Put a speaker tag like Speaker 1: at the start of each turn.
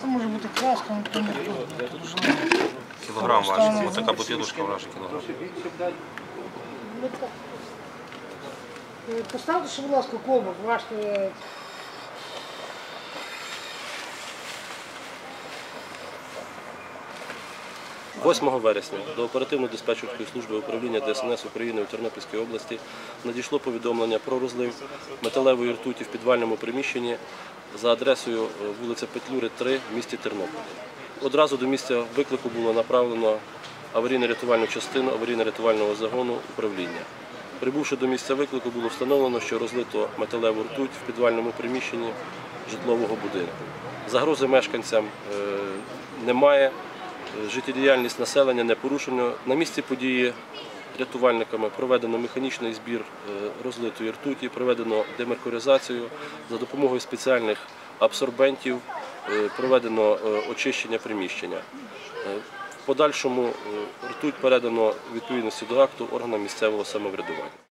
Speaker 1: Це може бути краска, ну то не
Speaker 2: Кілограм важить. Ось така бутилушка важить кілограм.
Speaker 1: Поставте, ще, будь ласка, колбок, важте.
Speaker 3: 8 вересня до оперативно-диспетчерської служби управління ДСНС України у Тернопільській області надійшло повідомлення про розлив металевої ртуті в підвальному приміщенні за адресою е, вулиця Петлюри, 3 в місті Тернопіль. Одразу до місця виклику було направлено аварійно-рятувальну частину аварійно-рятувального загону управління. Прибувши до місця виклику, було встановлено, що розлито металеву ртуть в підвальному приміщенні житлового будинку. Загрози мешканцям е, немає. Життєдіяльність населення не порушено. На місці події рятувальниками проведено механічний збір е, розлитої ртуті, проведено демеркуризацію за допомогою спеціальних абсорбентів, е, проведено е, очищення приміщення. В подальшому ртуть передано відповідності до акту органам місцевого самоврядування.